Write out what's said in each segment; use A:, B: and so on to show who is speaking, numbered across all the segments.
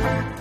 A: thank you.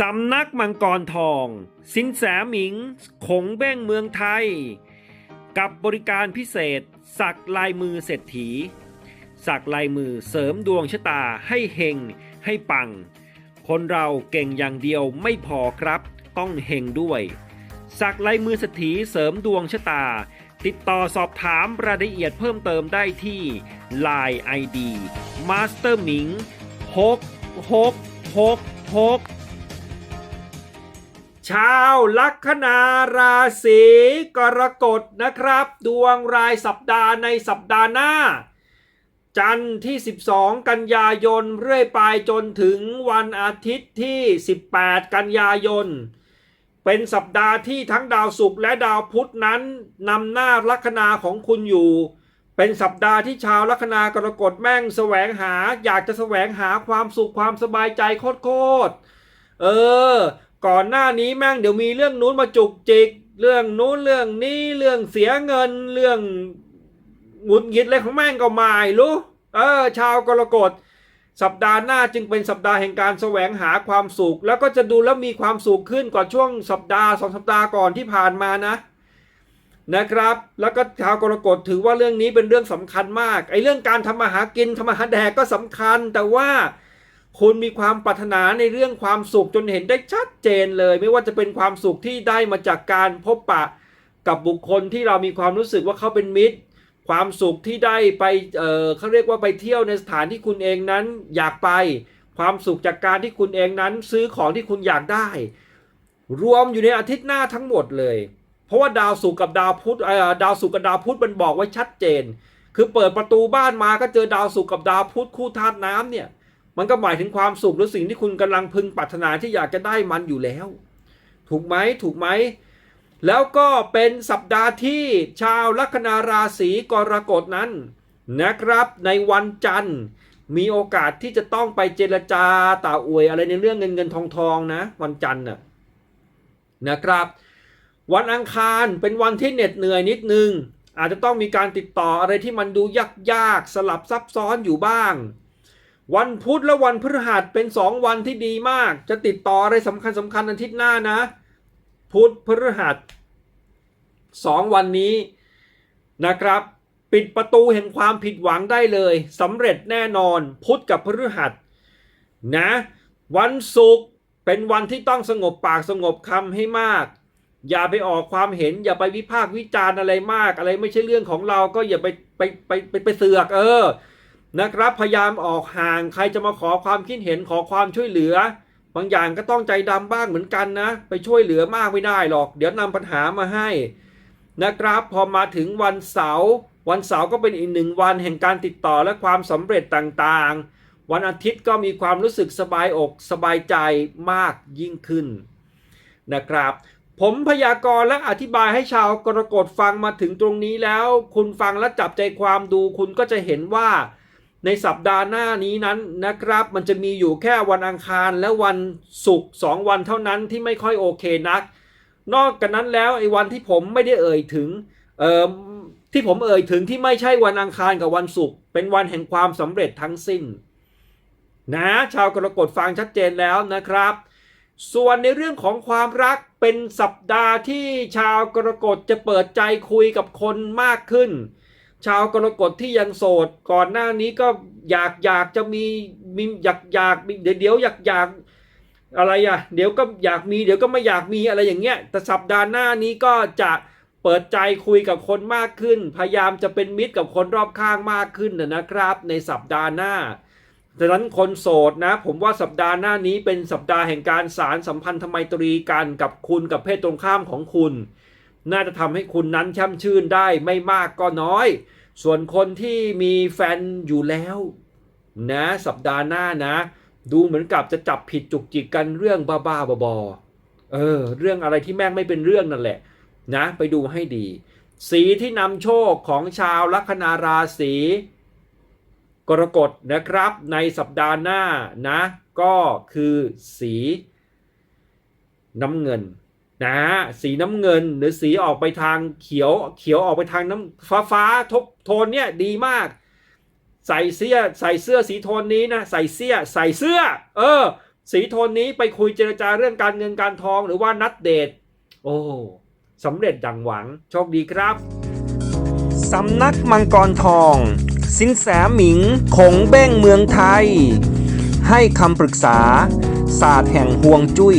A: สำนักมังกรทอง สินแสหมิง ขงเบ้งเมืองไทย กับบริการพิเศษ สักลายมือเศรษฐี สักลายมือเสริมดวงชะตาให้เฮงให้ปัง คนเราเก่งอย่างเดียวไม่พอครับ ต้องเฮงด้วย สักลายมือเศรษฐีเสริมดวงชะตา ติดต่อสอบถามรายละเอียดเพิ่มเติมได้ที่ Line ID Master หมิง6 6 6 6 ชาวลัคนาราศีกรกฎนะครับ ดวงรายสัปดาห์ในสัปดาห์หน้า จันทร์ที่ 12 กันยายนเรื่อยไปจนถึงวันอาทิตย์ที่ 18 กันยายน เป็นสัปดาห์ที่ทั้งดาวศุกร์และดาวพุธนั้นนำหน้าลัคนาของคุณอยู่ เป็นสัปดาห์ที่ชาวลัคนากรกฎแม่งแสวงหาอยากจะแสวงหาความสุขความสบายใจโคตรๆเออ ก่อนหน้านี้แม่งเดี๋ยวมีเรื่องนู้นมาจุกจิก เรื่องนู้นเรื่องนี้เรื่องเสียเงินเรื่องหงุดหงิดอะไรของแม่งก็ไม่รู้เออ ชาวกรกฎสัปดาห์หน้าจึงเป็นสัปดาห์แห่งการแสวงหาความสุข แล้วก็จะดูแล้วมีความสุขขึ้นกว่าช่วงสัปดาห์สองสัปดาห์ก่อนที่ผ่านมานะ นะครับ แล้วก็ชาวกรกฎถือว่าเรื่องนี้เป็นเรื่องสำคัญมากไอ้เรื่องการทำมาหากินทำมาหาแดกก็สำคัญ แต่ว่า คุณมีความปรารถนาในเรื่องความสุขจนเห็นได้ชัดเจนเลย ไม่ว่าจะเป็นความสุขที่ได้มาจากการพบปะกับบุคคลที่เรามีความรู้สึกว่าเขาเป็นมิตร ความสุขที่ได้ไปเออเขาเรียกว่าไปเที่ยวในสถานที่คุณเองนั้นอยากไป ความสุขจากการที่คุณเองนั้นซื้อของที่คุณอยากได้ รวมอยู่ในอาทิตย์หน้าทั้งหมดเลย เพราะว่าดาวศุกกับดาวพุธดาวศุกกับดาวพุธมันบอกไว้ชัดเจน คือเปิดประตูบ้านมาก็เจอดาวศุกกับดาวพุธคู่ธาตุน้ำเนี่ย มันก็หมายถึงความสุขหรือสิ่งที่คุณกำลังพึงปรารถนาที่อยากจะได้มันอยู่แล้ว ถูกไหมถูกไหม แล้วก็เป็นสัปดาห์ที่ชาวลัคนาราศีกรกฎนั้นนะครับ ในวันจันทร์มีโอกาสที่จะต้องไปเจรจาต่าอวยอะไรในเรื่องเงินเงินทองทองนะ วันจันทร์น่ะนะครับ วันอังคารเป็นวันที่เหน็ดเหนื่อยนิดนึง อาจจะต้องมีการติดต่ออะไรที่มันดูยากๆสลับซับซ้อนอยู่บ้าง วันพุธและวันพฤหัสเป็นสองวันที่ดีมาก จะติดต่ออะไรสำคัญสำคัญอาทิตย์หน้านะ พุธพฤหัสสองวันนี้นะครับ ปิดประตูแห่งความผิดหวังได้เลยสำเร็จแน่นอน พุธกับพฤหัสนะ วันศุกร์เป็นวันที่ต้องสงบปากสงบคำให้มาก อย่าไปออกความเห็น อย่าไปวิพากษ์วิจารณ์อะไรมาก อะไรไม่ใช่เรื่องของเราก็อย่าไปไปไปไปไปเสือกเออ นะครับพยายามออกห่างใครจะมาขอความคิดเห็นขอความช่วยเหลือ บางอย่างก็ต้องใจดำบ้างเหมือนกันนะ ไปช่วยเหลือมากไม่ได้หรอก เดี๋ยวนำปัญหามาให้นะครับ พอมาถึงวันเสาร์วันเสาร์ก็เป็นอีกหนึ่งวันแห่งการติดต่อและความสำเร็จต่างๆ วันอาทิตย์ก็มีความรู้สึกสบายอกสบายใจมากยิ่งขึ้นนะครับ ผมพยากรณ์และอธิบายให้ชาวกรกฎฟังมาถึงตรงนี้แล้ว คุณฟังและจับใจความดูคุณก็จะเห็นว่า ในสัปดาห์หน้านี้นั้นนะครับ มันจะมีอยู่แค่วันอังคารและวันศุกร์สองวันเท่านั้นที่ไม่ค่อยโอเคนัก นอกจากนั้นแล้วไอ้วันที่ผมไม่ได้เอ่ยถึงเอ่อที่ผมเอ่ยถึงที่ไม่ใช่วันอังคารกับวันศุกร์เป็นวันแห่งความสำเร็จทั้งสิ้น นะชาวกรกฎฟังชัดเจนแล้วนะครับ ส่วนในเรื่องของความรักเป็นสัปดาห์ที่ชาวกรกฎจะเปิดใจคุยกับคนมากขึ้น ชาวกรกฎที่ยังโสดก่อนหน้านี้ก็อยากอยากจะมีมีอยากอยากมีเดี๋ยวเดี๋ยวอยากอยากอะไรอะเดี๋ยวก็อยากมีเดี๋ยวก็ไม่อยากมีอะไรอย่างเงี้ยแต่สัปดาห์หน้านี้ก็จะเปิดใจคุยกับคนมากขึ้น พยายามจะเป็นมิตรกับคนรอบข้างมากขึ้นนะนะครับ ในสัปดาห์หน้าดังนั้นคนโสดนะ ผมว่าสัปดาห์หน้านี้เป็นสัปดาห์แห่งการสารสัมพันธไมตรีกันกับคุณกับเพศตรงข้ามของคุณ น่าจะทำให้คุณนั้นช่ำชื่นได้ไม่มากก็น้อย ส่วนคนที่มีแฟนอยู่แล้วนะสัปดาห์หน้านะ ดูเหมือนกับจะจับผิดจุกจิกกันเรื่องบ้าๆบอๆเออ เรื่องอะไรที่แม่งไม่เป็นเรื่องนั่นแหละ นะ ไปดูให้ดี สีที่นำโชคของชาวลัคนาราศีกรกฎนะครับในสัปดาห์หน้านะ ก็คือสีน้ำเงิน นะฮะสีน้ำเงินหรือสีออกไปทางเขียวเขียวออกไปทางน้ำฟ้าฟ้าทบโทนเนี่ยดีมาก ใส่เสื้อใส่เสื้อสีโทนนี้นะใส่เสื้อใส่เสื้อ เออ สีโทนนี้ไปคุยเจรจาเรื่องการเงินการทองหรือว่านัดเดท โอ้สำเร็จดังหวังโชคดีครับสำนักมังกรทอง สินแสหมิงคงเบ้งเมืองไทย ให้คำปรึกษาศาสตร์แห่งห่วงจุย้ย